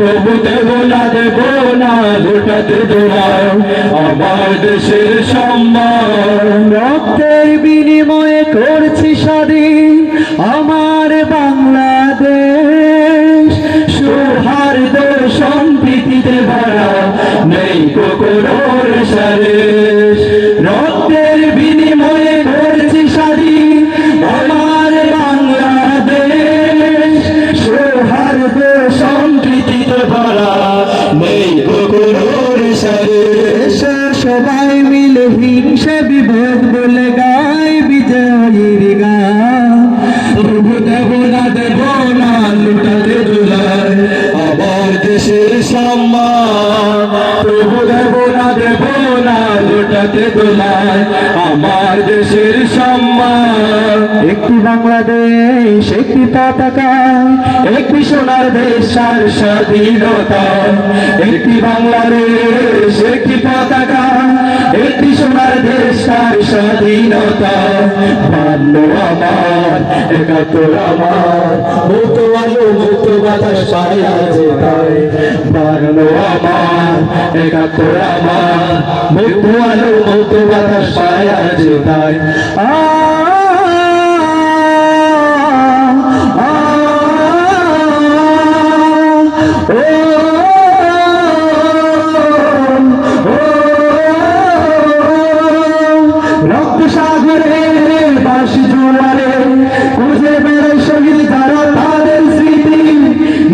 তবু দেব না দেব না লুটাতে দোলায় আমার দেশের সম্মান রক্তের বিনিময়ে করছি স্বাধীন আমার বাংলাদেশ। সৌহার্দ সম্প্রীতিতে ভরা নেই কোকড়োর সারেশ। রক্তের সবাই মিলে হিংসে বিভেদ বলে গায় বিজয়ীর গান। তবু দেব না দেব না লুটাতে দোলায়, আবার দেশের সম্মান। প্রভু দেব না দেব না লুটাতে দোলায় আমার দেশের সম্মান। একটি বাংলাদেশ একটি পতাকা একটি সোনার দেশ আর স্বাধীনতা। একটি বাংলাদেশ একটি পতাকা একটি সোনার দেশ আর স্বাধীনতা। আমার আমার মুক্ত আলো বাতাস আছে তাই বান্ন আমার একাত্তর আমার মুক্ত আলো মুক্ত বাতাস পাই আছে তাই আ জোয়ারে খুঁজে তাদের স্মৃতি।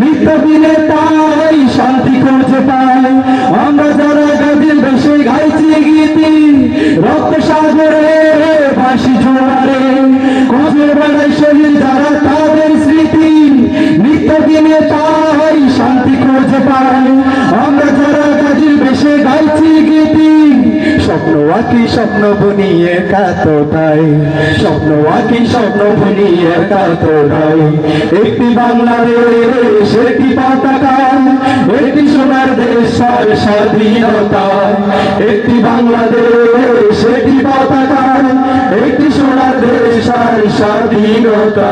নিত্য দিনে তাই শান্তি খুঁজে পাই। আমরা যারা গাদির বেশে গাইছি গীতি, রক্ত সাগরে বাসি জোয়ারে খুঁজে বেড়াই শহীদ তাদের স্মৃতি নিত্য দিনে শান্তি খুঁজে পাই আমরা যারা গাদির বেশে গাইছি গীতি স্বপ্ন, আঁকি স্বপ্ন বুনিয়ে কাতো তাই স্বপ্ন, আঁকি স্বপ্ন বুনিয়ে কাতো তাই একটি বাংলাদেশ একটি পতাকা একটি সোনার দেশ স্বাধীনতা। একটি বাংলাদেশ একটি পতাকা একটি সোনার দেশ স্বাধীনতা।